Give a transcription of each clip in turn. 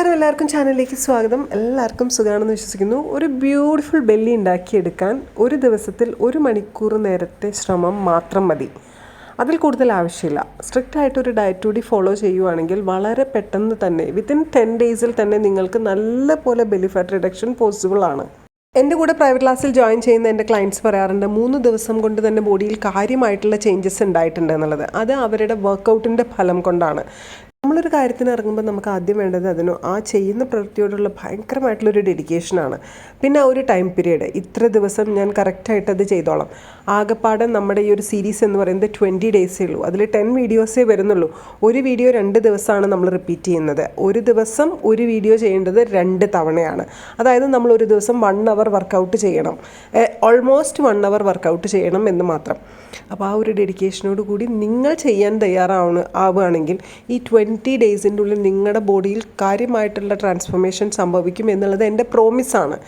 നമസ്കാരം എല്ലാവർക്കും ചാനലിലേക്ക് സ്വാഗതം. എല്ലാവർക്കും സുഖമാണെന്ന് വിശ്വസിക്കുന്നു. ഒരു ബ്യൂട്ടിഫുൾ ബെല്ലി ഉണ്ടാക്കിയെടുക്കാൻ ഒരു ദിവസത്തിൽ ഒരു മണിക്കൂർ നേരത്തെ ശ്രമം മാത്രം മതി. അതിൽ കൂടുതൽ ആവശ്യമില്ല. സ്ട്രിക്റ്റ് ആയിട്ട് ഒരു ഡയറ്റ് കൂടി ഫോളോ ചെയ്യുവാണെങ്കിൽ വളരെ പെട്ടെന്ന് തന്നെ വിത്തിൻ ടെൻ ഡേയ്സിൽ തന്നെ നിങ്ങൾക്ക് നല്ല പോലെ ബെല്ലി ഫാറ്റ് റിഡക്ഷൻ പോസിബിൾ ആണ്. എന്റെ കൂടെ പ്രൈവറ്റ് ക്ലാസ്സിൽ ജോയിൻ ചെയ്യുന്ന എന്റെ ക്ലയന്റ്സ് പറയാറുണ്ട് മൂന്ന് ദിവസം കൊണ്ട് തന്നെ ബോഡിയിൽ കാര്യമായിട്ടുള്ള ചേഞ്ചസ് ഉണ്ടായിട്ടുണ്ട് എന്നുള്ളത്. അത് അവരുടെ വർക്കൗട്ടിന്റെ ഫലം കൊണ്ടാണ്. നമ്മളൊരു കാര്യത്തിന് ഇറങ്ങുമ്പോൾ നമുക്ക് ആദ്യം വേണ്ടത് അതിനോ ആ ചെയ്യുന്ന പ്രവൃത്തിയോടുള്ള ഭയങ്കരമായിട്ടുള്ളൊരു ഡെഡിക്കേഷനാണ്. പിന്നെ ആ ഒരു ടൈം പീരീഡ് ഇത്ര ദിവസം ഞാൻ കറക്റ്റായിട്ട് അത് ചെയ്തോളാം. ആകെപ്പാടെ നമ്മുടെ ഈ ഒരു സീരീസ് എന്ന് പറയുന്നത് ട്വന്റി ഡേയ്സേ ഉള്ളൂ. അതിൽ ടെൻ വീഡിയോസേ വരുന്നുള്ളൂ. ഒരു വീഡിയോ രണ്ട് ദിവസമാണ് നമ്മൾ റിപ്പീറ്റ് ചെയ്യുന്നത്. ഒരു ദിവസം ഒരു വീഡിയോ ചെയ്യേണ്ടത് രണ്ട് തവണയാണ്. അതായത് നമ്മൾ ഒരു ദിവസം വൺ അവർ വർക്കൗട്ട് ചെയ്യണം. ഓൾമോസ്റ്റ് വൺ അവർ വർക്കൗട്ട് ചെയ്യണം എന്ന് മാത്രം. അപ്പോൾ ആ ഒരു ഡെഡിക്കേഷനോട് കൂടി നിങ്ങൾ ചെയ്യാൻ തയ്യാറാവണ ആവുകയാണെങ്കിൽ ഈ ട്വന്റി ഡേയ്സിന്റെ ഉള്ളിൽ നിങ്ങളുടെ ബോഡിയിൽ കാര്യമായിട്ടുള്ള ട്രാൻസ്ഫോർമേഷൻ സംഭവിക്കും എന്നുള്ളത് എന്റെ പ്രോമിസാണ്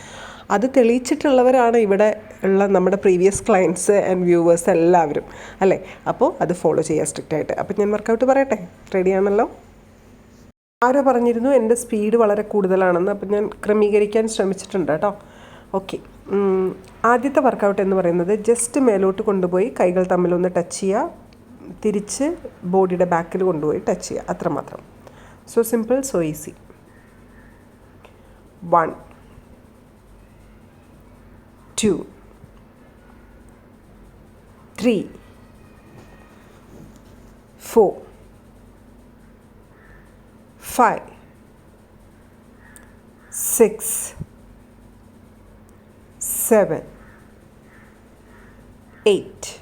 അത് തെളിയിച്ചിട്ടുള്ളവരാണ് ഇവിടെ ഉള്ള നമ്മുടെ പ്രീവിയസ് ക്ലയൻസ് ആൻഡ് വ്യൂവേഴ്സ് എല്ലാവരും. അല്ലേ? അപ്പോൾ അത് ഫോളോ ചെയ്യുക സ്ട്രിക്റ്റ് ആയിട്ട്. അപ്പോൾ ഞാൻ വർക്കൗട്ട് പറയട്ടെ? റെഡിയാണല്ലോ ആരോ പറഞ്ഞിരുന്നു എന്റെ സ്പീഡ് വളരെ കൂടുതലാണെന്ന്. അപ്പം ഞാൻ ക്രമീകരിക്കാൻ ശ്രമിച്ചിട്ടുണ്ട് കേട്ടോ. ഓക്കെ ആദ്യത്തെ വർക്കൗട്ട് എന്ന് പറയുന്നത് ജസ്റ്റ് മേലോട്ട് കൊണ്ടുപോയി കൈകൾ തമ്മിലൊന്ന് ടച്ച് ചെയ്യുക തിരിച്ച് ബോഡിയുടെ ബാക്കിൽ കൊണ്ടുപോയി ടച്ച് ചെയ്യുക. അത്രമാത്രം. So simple so easy one two three four five six seven eight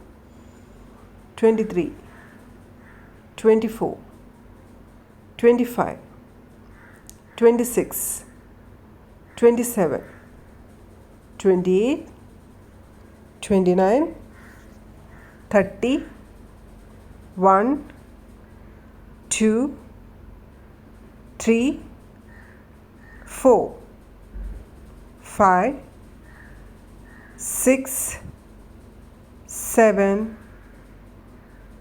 23, 24, 25, 26, 27, 28, 29, 30, 1, two, three, four, five, six, seven,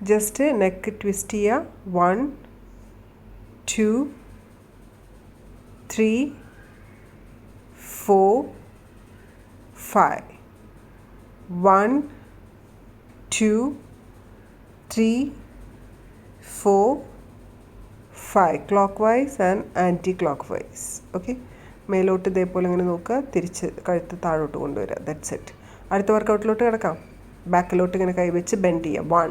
Just neck twist here. 1, 2, 3, 4, 5. 1, 2, 3, 4, five clockwise and anticlockwise okay മേലോട്ട് ഇതേപോലെ ഇങ്ങനെ നോക്കുക. തിരിച്ച് കഴുത്ത് താഴോട്ട് കൊണ്ടുവരിക. ദറ്റ്സ് ഇറ്റ് അടുത്ത വർക്കൗട്ടിലോട്ട് കിടക്കാം. ബാക്കിലോട്ട് ഇങ്ങനെ കൈവച്ച് ബെൻഡ് ചെയ്യുക. One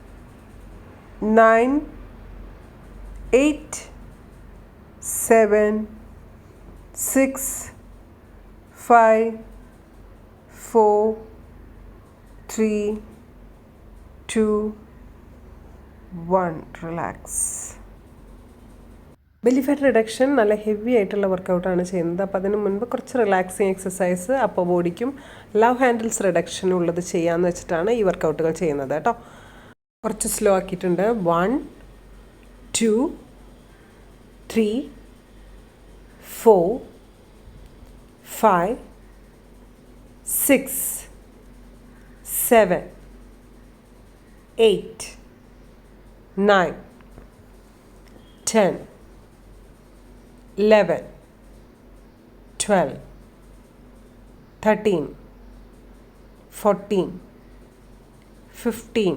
9 8 7 6 5 4 3 2 1 relax belly fat reduction നല്ല ഹെവി ആയിട്ടുള്ള വർക്കൗട്ടാണ് ചെയ്യുന്നത്. അപ്പോൾ അതിന് മുൻപ് കുറച്ച് റിലാക്സിങ് എക്സസൈസ് അപ്പോൾ ബോഡിക്കും ലവ് ഹാൻഡിൽസ് റിഡക്ഷൻ ഉള്ളത് ചെയ്യാമെന്ന് വെച്ചിട്ടാണ് ഈ വർക്കൗട്ടുകൾ ചെയ്യുന്നത് കേട്ടോ. കുറച്ച് സ്ലോ ആക്കിയിട്ടുണ്ട് one two three four five six seven eight nine ten eleven twelve thirteen fourteen fifteen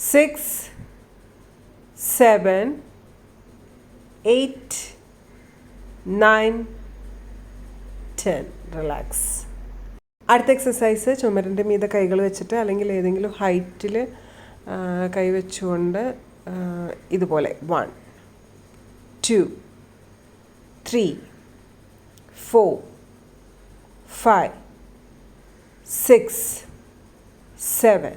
six seven eight Relax. Nine forty one two three four five, six, seven, eight, nine, ten. Relax അടുത്ത exercise ചുമരിന്റെ മീതെ കൈകൾ വെച്ചിട്ട് അല്ലെങ്കിൽ ഏതെങ്കിലും ഹൈറ്റിൽ കൈ വെച്ചുകൊണ്ട് ഇതുപോലെ one two three four five six seven,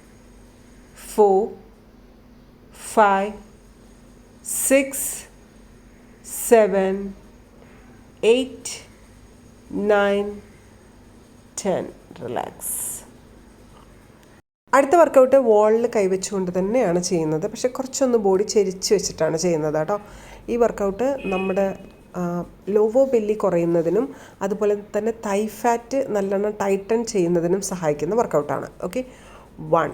four, five, six, seven, eight, nine, ten. Relax അടുത്ത വർക്കൗട്ട് വാളിൽ കൈവച്ചുകൊണ്ട് തന്നെയാണ് ചെയ്യുന്നത്. പക്ഷെ കുറച്ചൊന്ന് ബോഡി ചെരിച്ച് വെച്ചിട്ടാണ് ചെയ്യുന്നത് കേട്ടോ. ഈ വർക്കൗട്ട് നമ്മുടെ ലോവോ ബെല്ലി കുറയുന്നതിനും അതുപോലെ തന്നെ തൈ ഫാറ്റ് നല്ലോണം ടൈറ്റൻ ചെയ്യുന്നതിനും സഹായിക്കുന്ന വർക്കൗട്ടാണ് okay one,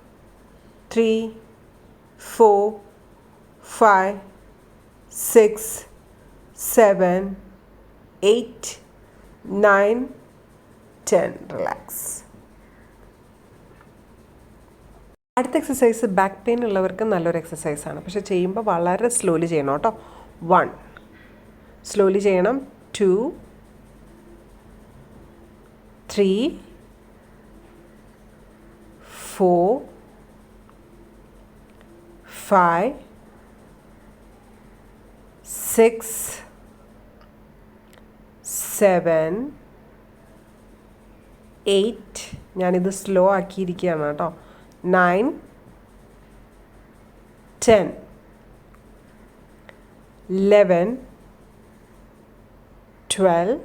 3, 4, 5, 6, 7, 8, 9, 10. Relax അടുത്ത എക്സസൈസ് ബാക്ക് പെയിൻ ഉള്ളവർക്ക് നല്ലൊരു എക്സസൈസാണ് പക്ഷെ ചെയ്യുമ്പോൾ വളരെ സ്ലോലി ചെയ്യണം കേട്ടോ. വൺ സ്ലോലി ചെയ്യണം. Two three four five six, seven, eight ഞാനിത് സ്ലോ ആക്കിയിരിക്കുകയാണ് കേട്ടോ. Nine ten eleven twelve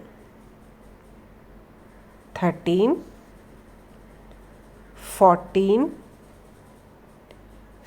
thirteen fourteen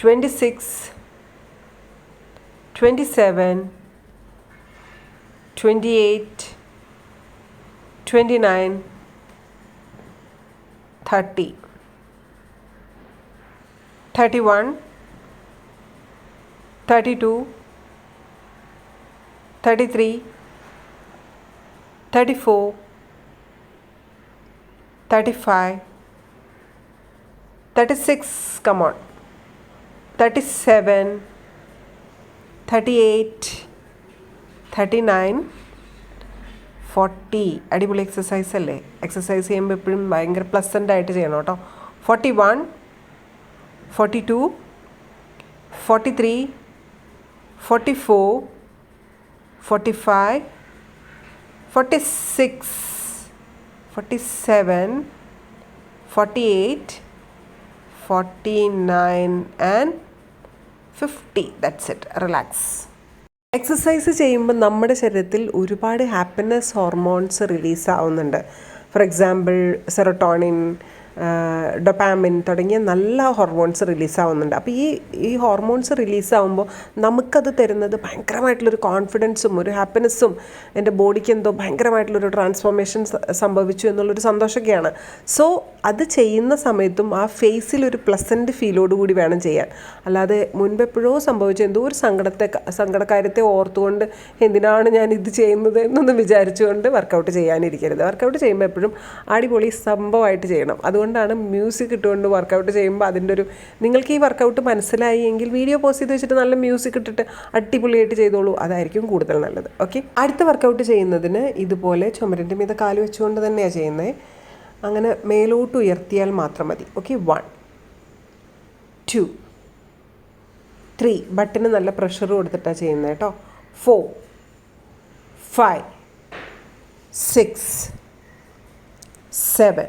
26, 27, 28, 29, 30, 31, 32, 33, 34, 35, 36, come on. Thirty seven thirty eight thirty nine forty അടിപൊളി എക്സസൈസ് അല്ലേ? എക്സസൈസ് ചെയ്യുമ്പോൾ എപ്പോഴും ഭയങ്കര പ്ലസന്റ് ആയിട്ട് ചെയ്യണം കേട്ടോ. Forty one forty two forty three forty four forty five forty six forty seven forty eight forty nine and fifty that's it relax exercise ചെയ്യുമ്പോൾ നമ്മുടെ ശരീരത്തിൽ ഒരുപാട് ഹാപ്പിനെസ് ഹോർമോൺസ് റിലീസ് ആവുന്നുണ്ട്. ഫോർ എക്സാമ്പിൾ സെറട്ടോണിൻ ഡൊപ്പാമിൻ തുടങ്ങിയ നല്ല hormones റിലീസാവുന്നുണ്ട്. അപ്പോൾ ഈ ഈ ഹോർമോൺസ് റിലീസാവുമ്പോൾ നമുക്കത് തരുന്നത് ഭയങ്കരമായിട്ടുള്ളൊരു കോൺഫിഡൻസും ഒരു ഹാപ്പിനെസ്സും എന്റെ ബോഡിക്ക് എന്തോ ഭയങ്കരമായിട്ടുള്ളൊരു ട്രാൻസ്ഫോർമേഷൻ സംഭവിച്ചു എന്നുള്ളൊരു സന്തോഷമൊക്കെയാണ് സോ അത് ചെയ്യുന്ന സമയത്തും ആ ഫേസിൽ ഒരു പ്ലസന്റ് ഫീലോട് കൂടി വേണം ചെയ്യാൻ. അല്ലാതെ മുൻപെപ്പോഴോ സംഭവിച്ച എന്തോ ഒരു സങ്കടത്തെ സങ്കടകാര്യത്തെ ഓർത്തുകൊണ്ട് എന്തിനാണ് ഞാൻ ഇത് ചെയ്യുന്നത് എന്നൊന്നും വിചാരിച്ചുകൊണ്ട് വർക്കൗട്ട് ചെയ്യാനിരിക്കരുത്. വർക്കൗട്ട് ചെയ്യുമ്പോൾ എപ്പോഴും അടിപൊളി സംഭവമായിട്ട് ചെയ്യണം. അതുകൊണ്ടാണ് മ്യൂസിക് ഇട്ടുകൊണ്ട് വർക്കൗട്ട് ചെയ്യുമ്പോൾ അതിന്റെ ഒരു നിങ്ങൾക്ക് ഈ വർക്കൗട്ട് മനസ്സിലായി എങ്കിൽ വീഡിയോ പോസ്റ്റ് ചെയ്ത് വെച്ചിട്ട് നല്ല മ്യൂസിക് ഇട്ടിട്ട് അടിപൊളിയായിട്ട് ചെയ്തോളൂ. അതായിരിക്കും കൂടുതൽ നല്ലത്. ഓക്കെ അടുത്ത വർക്കൗട്ട് ചെയ്യുന്നതിന് ഇതുപോലെ ചുമരിന്റെ മീത കാൽ വെച്ചുകൊണ്ട് തന്നെയാണ് ചെയ്യുന്നത് അങ്ങനെ മേലോട്ട് ഉയർത്തിയാൽ മാത്രം മതി. ഓക്കെ വൺ ടു ത്രീ ബട്ടന് നല്ല പ്രഷർ കൊടുത്തിട്ടാണ് ചെയ്യുന്നത് കേട്ടോ four five six seven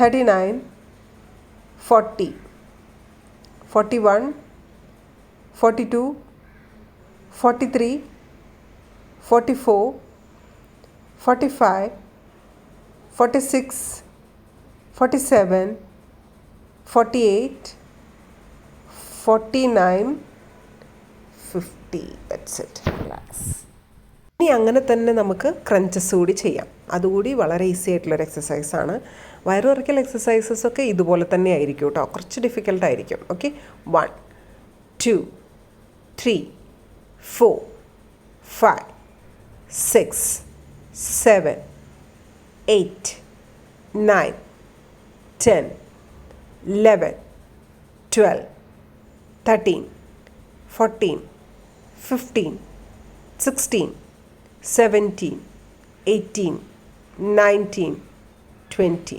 thirty nine forty forty one forty two forty three forty four forty five forty six forty seven forty eight forty nine fifty ഇനി അങ്ങനെ തന്നെ നമുക്ക് crunches കൂടി ചെയ്യാം. അതുകൂടി വളരെ ഈസി ആയിട്ടുള്ളൊരു എക്സസൈസാണ് വയറുറക്കൽ എക്സസൈസസ് ഒക്കെ ഇതുപോലെ തന്നെ ആയിരിക്കും കേട്ടോ. കുറച്ച് ഡിഫിക്കൽട്ട് ആയിരിക്കും. Okay one two three four five six seven eight nine ten eleven twelve thirteen fourteen fifteen sixteen seventeen eighteen nineteen twenty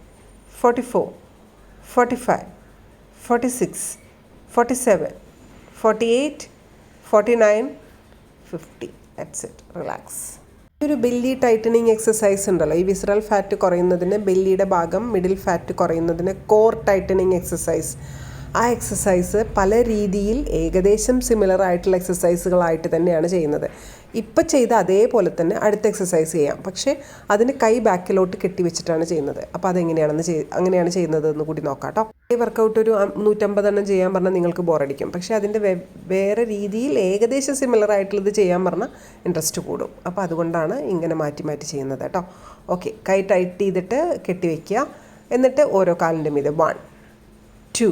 forty four forty five forty six forty seven forty eight forty nine fifty. That's it relax ഒരു belly tightening exercise ഉണ്ടല്ലോ. ഈ visceral fat കുറയുന്നതിന് ബെല്ലിയുടെ ഭാഗം middle fat കുറയുന്നതിന് core tightening exercise ആ exercise പല രീതിയിൽ ഏകദേശം സിമിലർ ആയിട്ടുള്ള എക്സസൈസുകളായിട്ട് തന്നെയാണ് ചെയ്യുന്നത്. ഇപ്പം ചെയ്ത അതേപോലെ തന്നെ അടുത്ത എക്സസൈസ് ചെയ്യാം. പക്ഷേ അതിന് കൈ ബാക്കിലോട്ട് കെട്ടി വെച്ചിട്ടാണ് ചെയ്യുന്നത്. അപ്പോൾ അതെങ്ങനെയാണെന്ന് ചെയ് അങ്ങനെയാണ് ചെയ്യുന്നത് എന്ന് കൂടി നോക്കാം കേട്ടോ ഈ വർക്കൗട്ട് ഒരു നൂറ്റമ്പതെണ്ണം ചെയ്യാൻ പറഞ്ഞാൽ നിങ്ങൾക്ക് ബോറടിക്കും. പക്ഷേ അതിന്റെ വേറെ രീതിയിൽ ഏകദേശം സിമിലർ ആയിട്ടുള്ളത് ചെയ്യാൻ പറഞ്ഞാൽ ഇൻട്രസ്റ്റ് കൂടും. അപ്പോൾ അതുകൊണ്ടാണ് ഇങ്ങനെ മാറ്റി മാറ്റി ചെയ്യുന്നത് കേട്ടോ ഓക്കെ കൈ ടൈറ്റ് ചെയ്തിട്ട് കെട്ടി വയ്ക്കുക എന്നിട്ട് ഓരോ കാലിന്റെ മീതെ one two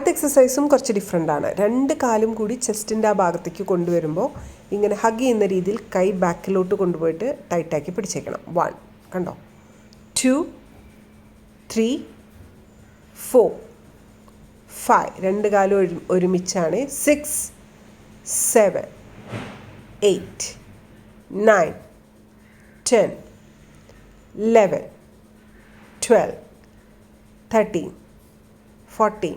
അടുത്ത എക്സസൈസും കുറച്ച് ഡിഫറെന്റ് ആണ്. രണ്ട് കാലും കൂടി ചെസ്റ്റിന്റെ ആ ഭാഗത്തേക്ക് കൊണ്ടുവരുമ്പോൾ ഇങ്ങനെ ഹഗ് ചെയ്യുന്ന രീതിയിൽ കൈ ബാക്കിലോട്ട് കൊണ്ടുപോയിട്ട് ടൈറ്റാക്കി പിടിച്ചേക്കണം. വൺ കണ്ടോ? ടു ത്രീ ഫോർ ഫൈവ് രണ്ട് കാലും ഒരു ഒരുമിച്ചാണ്. Six seven eight nine ten eleven twelve thirteen fourteen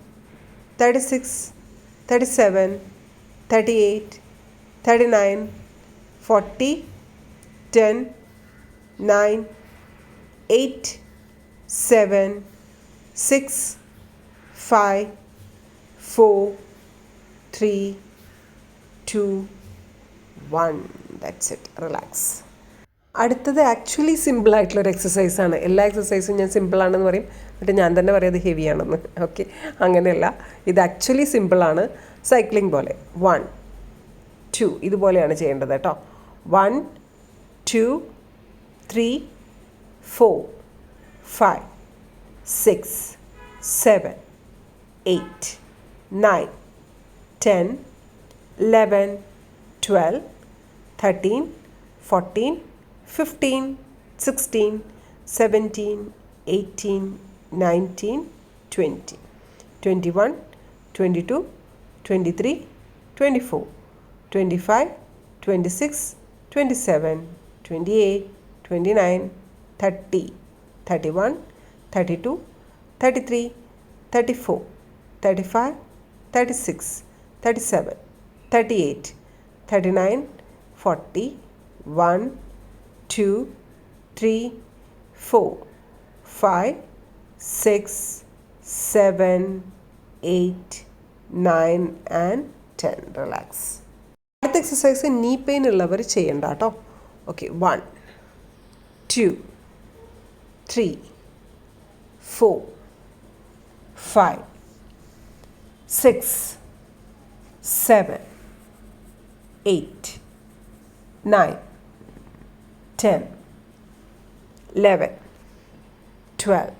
thirty six thirty seven thirty eight thirty nine forty ten nine eight seven six five four three two one that's it relax അടുത്തത് actually സിമ്പിളായിട്ടുള്ളൊരു എക്സസൈസാണ് എല്ലാ എക്സസൈസും ഞാൻ സിമ്പിളാണെന്ന് പറയും. എന്നിട്ട് ഞാൻ തന്നെ പറയും അത് ഹെവി ആണെന്ന് ഓക്കെ അങ്ങനെയല്ല. ഇത് ആക്ച്വലി സിമ്പിളാണ് സൈക്ലിംഗ് പോലെ. വൺ ടു ഇതുപോലെയാണ് ചെയ്യേണ്ടത് കേട്ടോ. One two three four five six seven eight nine ten eleven twelve thirteen fourteen fifteen sixteen seventeen eighteen 19, 20, 21, 22, 23, 24, 25, 26, 27, 28, 29, 30, 31, 32, 33, 34, 35, 36, 37, 38, 39, 40, 1, 2, 3, 4, 5, thirty four thirty five thirty six thirty seven thirty eight thirty nine forty one two three four five six seven eight nine and ten relax അടുത്ത exercise knee pain ഉള്ളവർ ചെയ്യണ്ട കേട്ടോ okay one two three four five six seven eight nine ten eleven twelve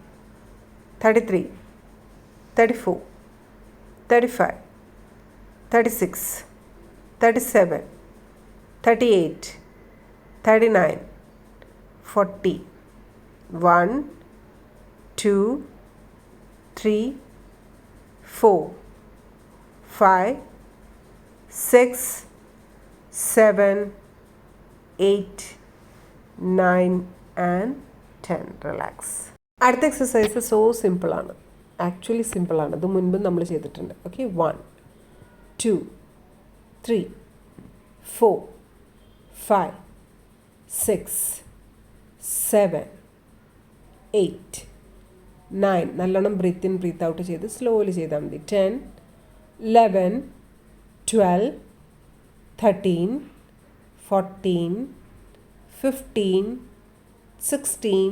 33, 34, 35, 36, 37, 38, 39, 40, 1, 2, 3, 4, 5, 6, 7, 8, 9 and 10. Relax. അടുത്ത exercise so സിമ്പിളാണ് actually സിമ്പിളാണ് ഇത് മുൻപ് നമ്മൾ ചെയ്തിട്ടുണ്ട്. Okay one two three four five six seven eight nine നല്ലോണം ബ്രീത്ത് ഇൻ ബ്രീത്ത് ഔട്ട് ചെയ്ത് slowly ചെയ്താൽ മതി. Ten eleven twelve thirteen fourteen fifteen sixteen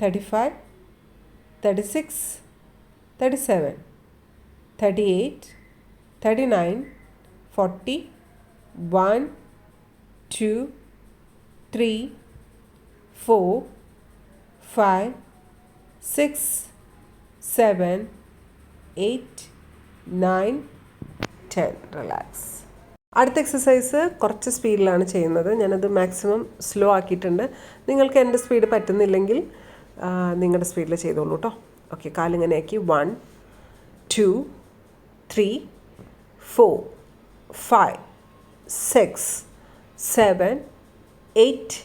Thirty five thirty six thirty seven thirty eight thirty nine forty one two three four five six seven eight nine ten relax അടുത്ത exercise കുറച്ച് സ്പീഡിലാണ് ചെയ്യുന്നത്. ഞാനത് maximum slow ആക്കിയിട്ടുണ്ട്. നിങ്ങൾക്ക് എന്റെ speed പറ്റുന്നില്ലെങ്കിൽ നിങ്ങളുടെ സ്പീഡിൽ ചെയ്തോളൂ കേട്ടോ okay കാലിങ്ങനെയാക്കി. One two three four five six seven eight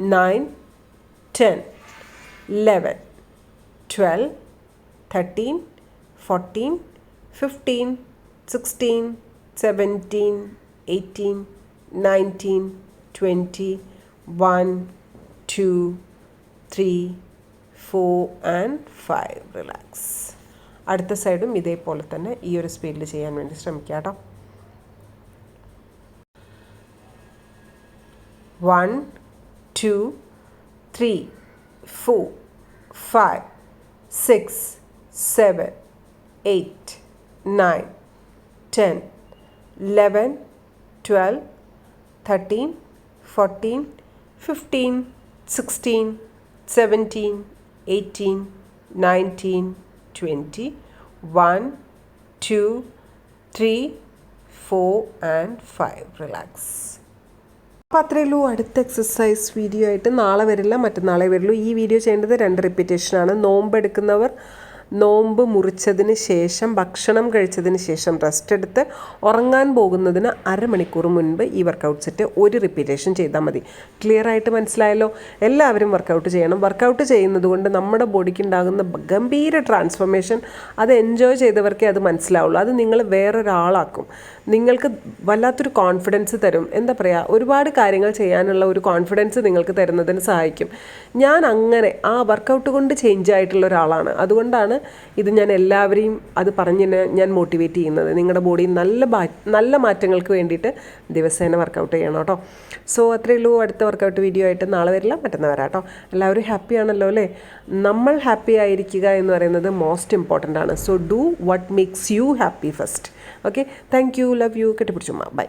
nine ten eleven twelve thirteen fourteen fifteen sixteen seventeen eighteen nineteen twenty one two three four and five relax അടുത്ത സൈഡും ഇതേപോലെ തന്നെ ഈ ഒരു സ്പീഡിൽ ചെയ്യാൻ വേണ്ടി ശ്രമിക്കുക കേട്ടോ one two three four five six seven eight nine ten eleven twelve thirteen fourteen fifteen sixteen seventeen eighteen nineteen twenty one two three four and five relax അപ്പോൾ അത്രയേ ഉള്ളൂ അടുത്ത എക്സസൈസ് വീഡിയോ ആയിട്ട്. നാളെ വരില്ല. മറ്റന്നാളെ വരുള്ളൂ ഈ വീഡിയോ ചെയ്യേണ്ടത് രണ്ട് റിപ്പീറ്റേഷനാണ് നോമ്പ് എടുക്കുന്നവർ നോമ്പ് മുറിച്ചതിന് ശേഷം ഭക്ഷണം കഴിച്ചതിന് ശേഷം റെസ്റ്റ് എടുത്ത് ഉറങ്ങാൻ പോകുന്നതിന് അരമണിക്കൂർ മുൻപ് ഈ വർക്കൗട്ട് സെറ്റ് ഒരു റിപ്പീറ്റേഷൻ ചെയ്താൽ മതി. ക്ലിയർ ആയിട്ട് മനസ്സിലായല്ലോ? എല്ലാവരും വർക്കൗട്ട് ചെയ്യണം. വർക്കൗട്ട് ചെയ്യുന്നത് കൊണ്ട് നമ്മുടെ ബോഡിക്ക് ഉണ്ടാകുന്ന ഗംഭീര ട്രാൻസ്ഫോർമേഷൻ അത് എൻജോയ് ചെയ്തവർക്കേ അത് മനസ്സിലാവുള്ളൂ. അത് നിങ്ങൾ വേറൊരാളാക്കും. നിങ്ങൾക്ക് വല്ലാത്തൊരു കോൺഫിഡൻസ് തരും. എന്താ പറയുക ഒരുപാട് കാര്യങ്ങൾ ചെയ്യാനുള്ള ഒരു കോൺഫിഡൻസ് നിങ്ങൾക്ക് തരുന്നതിന് സഹായിക്കും. ഞാൻ അങ്ങനെ ആ വർക്കൗട്ട് കൊണ്ട് ചേഞ്ച് ആയിട്ടുള്ള ഒരാളാണ്. അതുകൊണ്ടാണ് ഇത് ഞാൻ എല്ലാവരെയും അത് പറഞ്ഞ് ഞാൻ മോട്ടിവേറ്റ് ചെയ്യുന്നത്. നിങ്ങളുടെ ബോഡി നല്ല നല്ല മാറ്റങ്ങൾക്ക് വേണ്ടിയിട്ട് ദിവസേന വർക്കൗട്ട് ചെയ്യണം കേട്ടോ സോ അത്രയേ ഉള്ളൂ അടുത്ത വർക്കൗട്ട് വീഡിയോ ആയിട്ട് നാളെ വരില്ല മറ്റന്നാൾ വരാം കേട്ടോ എല്ലാവരും ഹാപ്പി ആണല്ലോ അല്ലേ? നമ്മൾ ഹാപ്പി ആയിരിക്കുക എന്ന് പറയുന്നത് മോസ്റ്റ് ഇമ്പോർട്ടന്റ് ആണ്. So do what makes you happy first okay thank you love you കെട്ടിപ്പിടിച്ചുമ്മ by